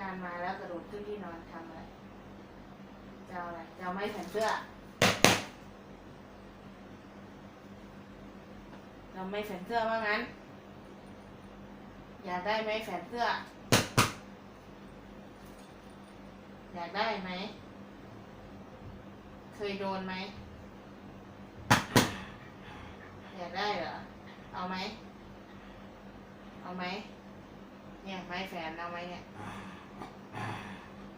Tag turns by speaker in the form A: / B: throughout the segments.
A: งานมาแล้วกระโดดขึ้นที่นอนทำอะไรจะเอาอะไรจะเอาไม้แขวนเสื้อเราไม่แขวนเสื้อว่างั้น อยากได้ไหมแขวนเสื้อ อยากได้ไหม เคยโดนไหม อยากได้เหรอ เอาไหม เอาไหม เนี่ยไม้แฝนเอาไหมเนี่ย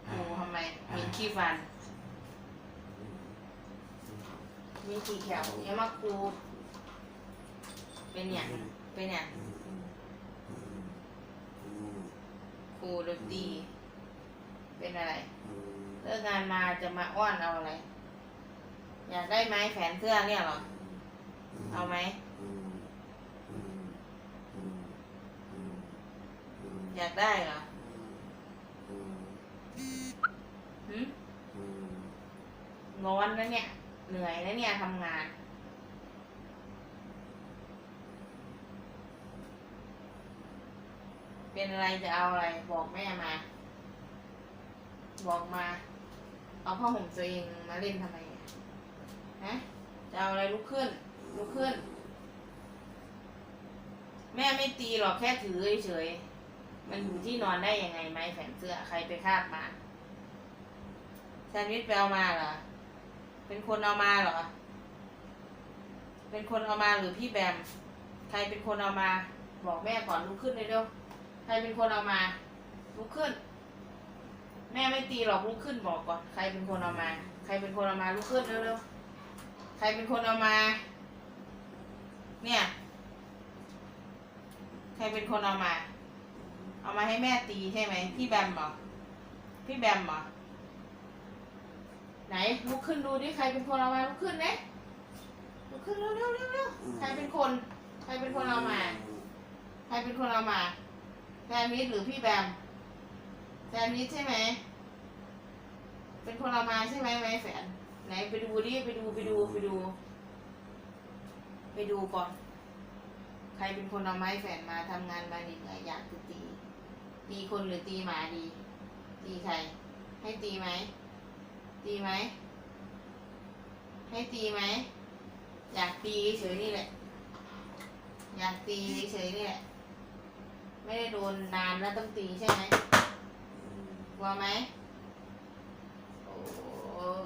A: กูทำไมมีขี้ฟัน มีขี้แขวอย่ามากู เป็นเนี่ยเป็นเนี่ยกูดนตรีเป็นอะไร เลิกงานมาจะมาอ้อนเอาอะไร อยากได้ไม้แขวนเสื้อเนี่ยเหรอ เอาไหม อยากได้เหรอหืมร้อนนะเนี่ย เหนื่อยนะเนี่ยทำงาน เป็นอะไรจะเอาอะไร บอกแม่มา บอกมา เอาผ้าห่มตัวเองมาเล่นทำไมเนี่ยฮะจะเอาอะไรลุกขึ้น ลุกขึ้น แม่ไม่ตีหรอกแค่ถือเฉยๆ มันอยู่ที่นอนได้ยังไงไหมแขนเสื้อใครไปคาดมาแซนด์วิชไปเอามาเหรอ เป็นคนเอามาเหรอ เป็นคนเอามาหรือพี่แบม ใครเป็นคนเอามา บอกแม่ก่อนลุกขึ้นเลยเร็วใครเป็นคนเอามา ลุกขึ้น แม่ไม่ตีหรอกลุกขึ้นบอกก่อน ใครเป็นคนเอามา ใครเป็นคนเอามาลุกขึ้นเร็วๆ ใครเป็นคนเอามา เนี่ย ใครเป็นคนเอามา เอามาให้แม่ตีใช่ไหมพี่แบมเหรอพี่แบมเหรอไหนลุกขึ้นดูดิใครเป็นคนเอามาลุกขึ้นเนะลุกขึ้นเร็วเร็วเร็วเร็วใครเป็นคน ใครเป็นคนเอามา ใครเป็นคนเอามาแซนวิชหรือพี่แบมแซนวิชใช่ไหมเป็นคนเอามาใช่ไหมไม้แฝนไหนไปดูดิไปดูไปดูไปดู ไปดูก่อน ใครเป็นคนเอาไม้แฝนมาทำงานมาเหนื่อยอยากจะตี ตีคนหรือตีหมาดี ตีใคร ให้ตีไหม ตีไหม ให้ตีไหม อยากตีเฉยนี่แหละ อยากตีเฉยนี่แหละ ไม่ได้โดนนานแล้วต้องตีใช่ไหมกลัวไหม โอ้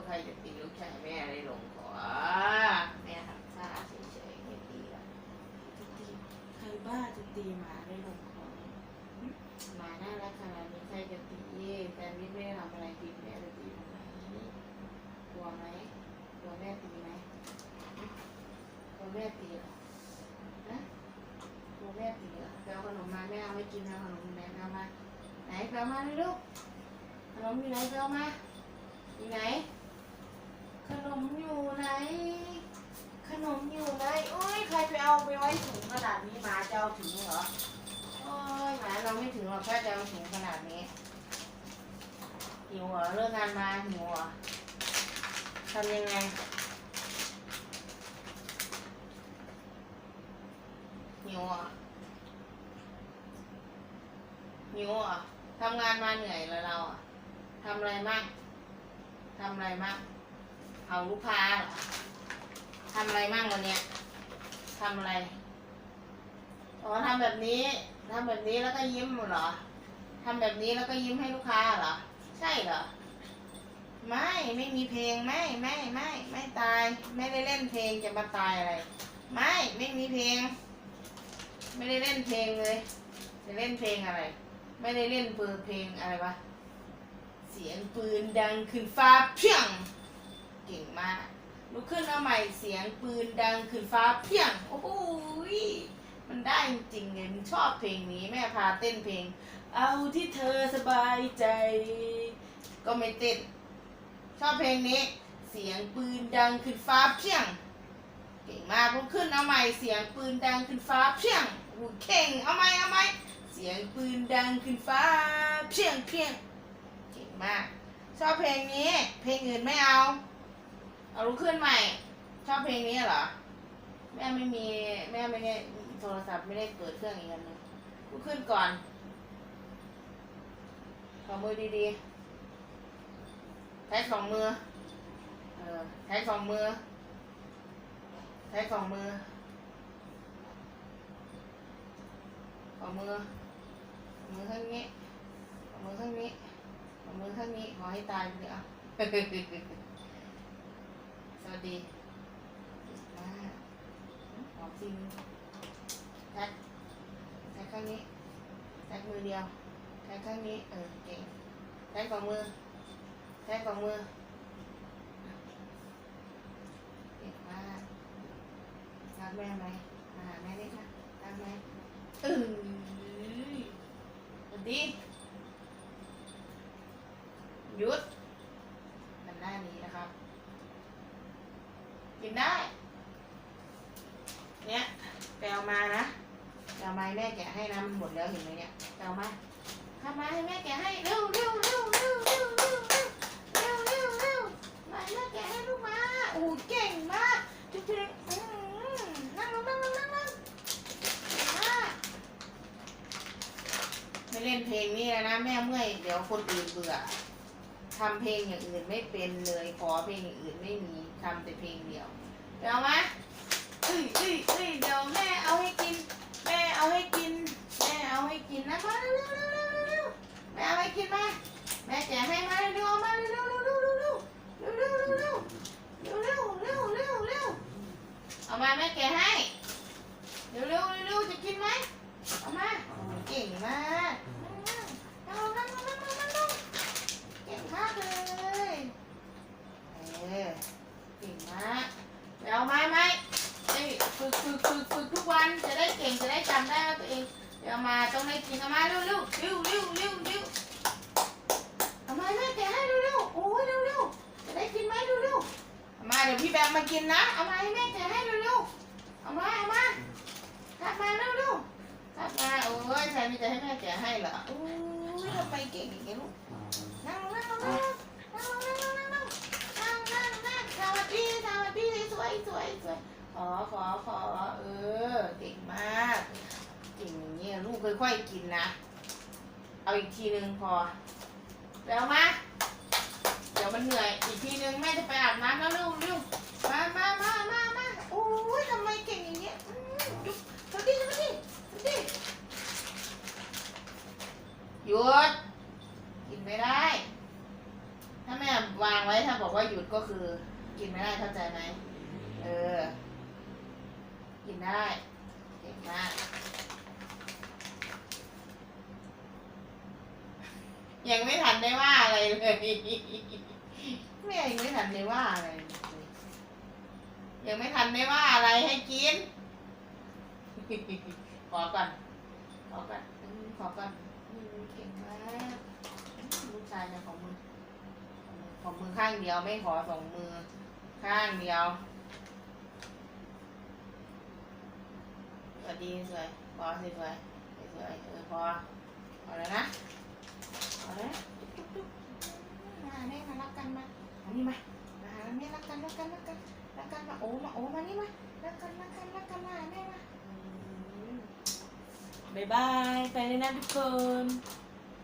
A: ใครจะตีลูกชายแม่ได้ลงคอแม่ทำท่าเฉยๆไม่ตีหรอกจะตีใครบ้าจะตีหมาได้ลง หมาน่ารักขนาดนี้ใครจะตีแต่นี่ไม่ได้ทำอะไรผิดแม่จะตีทำไมกลัวไหมกลัวแม่ตีไหมกลัวแม่ตีเหรอนะกลัวแม่ตีเหรอไปเอาขนมมาแม่เอาไม่กินเอาขนมไหนเอามา ไหนเอามาเลยลูกขนมอยู่ไหนเอามาอยู่ไหน ขนมอยู่ไหน ขนมอยู่ไหนโอ้ยใครไปเอาไปไว้ถุงขนาดนี้หมาจะเอาถึงเหรอ โอ้ยหมาเราไม่ถึงหรอกแค่จะถุงขนาดนี้ หิวเหรอเลิกงานมาหิวเหรอทำยังไงหิวเหรอหิวเหรอทำงานมาเหนื่อยแล้วเราอะทำอะไรมั่งทำอะไรมั่งเอาลูกค้าเหรอทำอะไรมั่งวันเนี้ยทำอะไร อ๋อทำแบบนี้ ทำแบบนี้แล้วก็ยิ้มเหรอทำแบบนี้แล้วก็ยิ้มให้ลูกค้าเหรอ ใช่เหรอ ไม่ไม่มีเพลงไม่ไม่ไม่ไม่ตาย ไม่ได้เล่นเพลงจะมาตายอะไร ไม่ไม่มีเพลง ไม่ได้เล่นเพลงเลย จะเล่นเพลงอะไร ไม่ได้เล่นเปิดเพลงอะไรวะเสียงปืนดังขึ้นฟ้าเพียงเก่งมากลุกขึ้นมาใหม่เสียงปืนดังขึ้นฟ้าเพียงโอ้โหย มันได้จริงๆเลยมันชอบเพลงนี้แม่พาเต้นเพลง เอาที่เธอสบายใจ ก็ไม่เต้นชอบเพลงนี้ เสียงปืนดังขึ้นฟ้าเพียง เก่งมากลุกขึ้นเอาใหม่เสียงปืนดังขึ้นฟ้าเพียงอู้เก่งเอาใหม่เอาใหม่เสียงปืนดังขึ้นฟ้าเพียงเพียงเก่งมาก ชอบเพลงนี้ เพลงอื่นไม่เอา เอาลุกขึ้นใหม่ ชอบเพลงนี้เหรอแม่ไม่มีแม่ไม่ได้ โทรศัพท์ไม่ได้เปิดเครื่องอีกอันหนึงลุกขึ้นก่อนขอมือดีๆใช้สองมือ เออใช้สองมือ ใช้สองมือขอมือ มือข้างนี้ขอมือข้างนี้ขอมือข้างนี้ ขอให้ตายไปเลยอะสวัสดีมาหอจริง แท็กแท็กข้างนี้แท็กมือเดียวแท็กข้างนี้เออเก่งแท็กสองมือแท็กสองมือเก่งมากรักแม่ไหมมาหาแม่ได้ค่ะรักแม่เออสวัสดีหยุดมันหน้านี้นะครับ กินได้ เนี่ยแปลมานะแปลมาให้แม่แกะให้นะมันหมดแล้วเห็นไหมเนี่ยแปลมา ทำมาให้แม่แกะให้เร็วเร็วเร็วเร็วเร็วเร็วเร็วเร็วเร็วมาให้แม่แกะให้ลูกมาโอ้เก่งมากจุ๊บจุ๊บอืมนั่งลงนั่งลงนั่งลงเก่งมากไม่เล่นเพลงนี้แล้วนะแม่เมื่อยเดี๋ยวคนอื่นเบื่อทำเพลงอย่างอื่นไม่เป็นเลยขอเพลงอย่างอื่นไม่มีทำแต่เพลงเดียวเดี๋ยวมาเอ้ยเอ้ยเอ้ยเดี๋ยวแม่เอาให้กิน แม่เอาให้กิน แม่เอาให้กินนะมาเร็วเร็วเร็วเร็วเร็วแม่เอาให้กินมาแม่แจกให้มาเร็วเอามาเร็วเร็วเร็วเร็วเร็วเร็วเร็วเร็วเร็วเร็วเร็วเร็วเร็วเร็วเร็วเอามาแม่แกะให้ เร็วเร็วเร็วจะกินไหมเอามาโอ้ยเก่งมากนั่งนั่งนั่งนั่งนั่งนั่งนั่งเก่งมากเลยเออเก่งมาก ไปเอาไม้ไหมเอ้ยฝึก ฝึกทุกวันจะได้เก่งจะได้จำได้ว่าตัวเองเดี๋ยวเอามาต้องได้กินเอามาเร็วเร็วเร็วเร็วเร็วเร็วเอามาแม่แกะให้เร็วเร็วโอ้ยเร็วเร็วจะได้กินไหมเร็วเร็วเอามาเดี๋ยวพี่แบมมากินนะเอามาให้แม่แกะให้เร็วเร็วเอามาเอามาทักมาเร็วเร็วทักมาโอ้ยใครมีจะให้แม่แกะให้เหรอโอ้ยทำไมเก่งอย่างนี้ลูกนั่งลงนั่งลงนั่งลงนั่งลงนั่งลงนั่งลงนั่งนั่งนั่งสวัสดีสวัสดีสวยสวยสวยข อขอขอเออเก่งมากเก่งอย่างนี้ยลูกค่อยๆกินนะ เอาอีกทีนึงพอ แล้วมาเดี๋ยวมันเหนื่อยอีกทีนึงแม่จะไปอาบน้ำแล้วเร็วเร็วมามามามามาโอ้ยทำไมเก่งอย่างเงี้ยอืมจุ๊บสวัสดีสวัสดีสวัสดีหยุดกินไม่ได้ ถ้าแม่วางไว้ถ้าบอกว่าหยุดก็คือ กินไม่ได้เข้าใจไหม เออ กินได้เก่งมาก ยังไม่ทันได้ว่าอะไรเลยแม่ยังไม่ทันได้ว่าอะไร ยังไม่ทันได้ว่าอะไรให้กิน ขอก่อน ขอก่อน ขอก่อนเก่งมากลูกชายจะของมือ ของมือข้างเดียวไม่ขอสองมือ ข้างเดียว สวัสดีสวยพอสิสวยสวยเออพอ Bye-bye. Tayo na namin